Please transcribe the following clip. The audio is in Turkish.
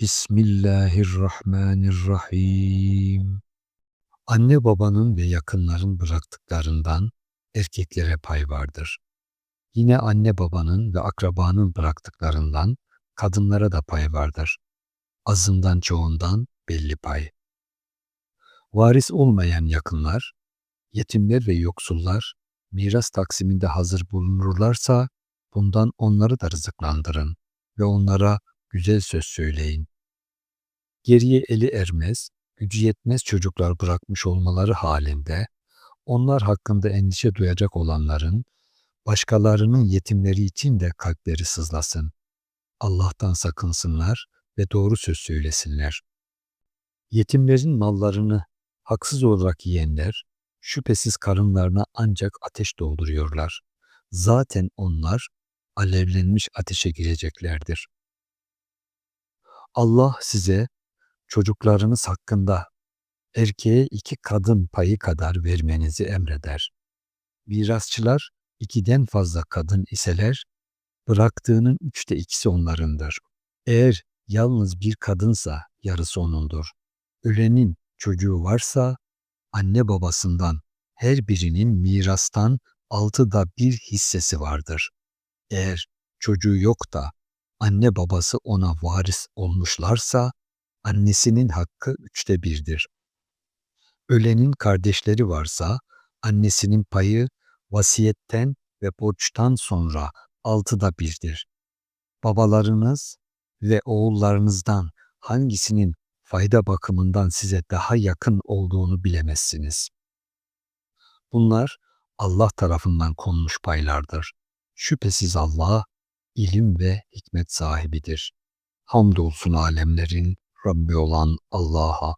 Bismillahirrahmanirrahim. Anne babanın ve yakınların bıraktıklarından erkeklere pay vardır. Yine anne babanın ve akrabanın bıraktıklarından kadınlara da pay vardır. Azından çoğundan belli pay. Varis olmayan yakınlar, yetimler ve yoksullar miras taksiminde hazır bulunurlarsa bundan onları da rızıklandırın ve onlara güzel söz söyleyin. Geriye eli ermez, gücü yetmez çocuklar bırakmış olmaları halinde onlar hakkında endişe duyacak olanların başkalarının yetimleri için de kalpleri sızlasın. Allah'tan sakınsınlar ve doğru söz söylesinler. Yetimlerin mallarını haksız olarak yiyenler şüphesiz karınlarına ancak ateş dolduruyorlar. Zaten onlar alevlenmiş ateşe gireceklerdir. Allah size çocuklarınız hakkında erkeğe iki kadın payı kadar vermenizi emreder. Mirasçılar ikiden fazla kadın iseler, bıraktığının üçte ikisi onlarındır. Eğer yalnız bir kadınsa yarısı onundur. Ölenin çocuğu varsa anne babasından her birinin mirastan altıda bir hissesi vardır. Eğer çocuğu yok da anne babası ona varis olmuşlarsa annesinin hakkı üçte birdir. Ölenin kardeşleri varsa annesinin payı vasiyetten ve borçtan sonra altıda birdir. Babalarınız ve oğullarınızdan hangisinin fayda bakımından size daha yakın olduğunu bilemezsiniz. Bunlar Allah tarafından konmuş paylardır. Şüphesiz Allah ilim ve hikmet sahibidir. Hamdolsun alemlerin Rabbi olan Allah'a.